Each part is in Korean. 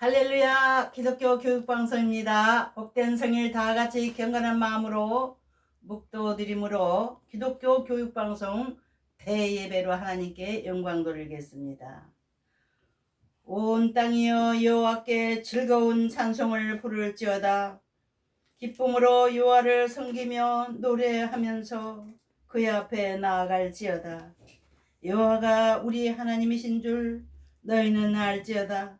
할렐루야 기독교 교육방송입니다. 복된 성일 다 같이 경건한 마음으로 묵도 드림으로 기독교 교육방송 대예배로 하나님께 영광 돌리겠습니다. 온 땅이여 여호와께 즐거운 찬송을 부를지어다. 기쁨으로 여호와를 섬기며 노래하면서 그의 앞에 나아갈지어다. 여호와가 우리 하나님이신 줄 너희는 알지어다.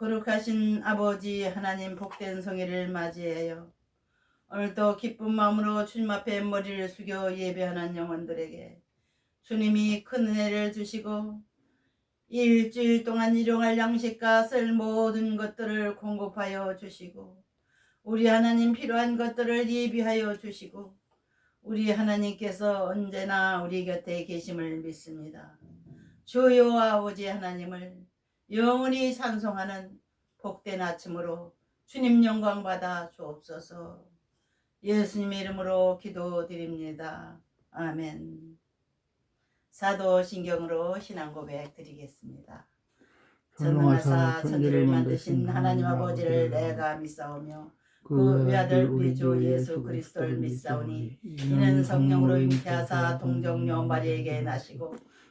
거룩하신 아버지 하나님 복된 성회를 맞이하여 오늘도 기쁜 마음으로 주님 앞에 머리를 숙여 예배하는 영혼들에게 주님이 큰 은혜를 주시고 일주일 동안 일용할 양식과 쓸 모든 것들을 공급하여 주시고 우리 하나님 필요한 것들을 예비하여 주시고 우리 하나님께서 언제나 우리 곁에 계심을 믿습니다. 주여 아버지 하나님을 영원히 찬송하는 복된 아침으로 주님 영광 받아 주옵소서. 예수님의 이름으로 기도드립니다. 아멘. 사도신경으로 신앙 고백 드리겠습니다. 전능하사 천지를 만드신 하나님 아버지를 내가 믿사오며 그 외아들 우리 주 예수 그리스도를 믿사오니 이는 성령으로 잉태하사 동정녀 마리에게 나시고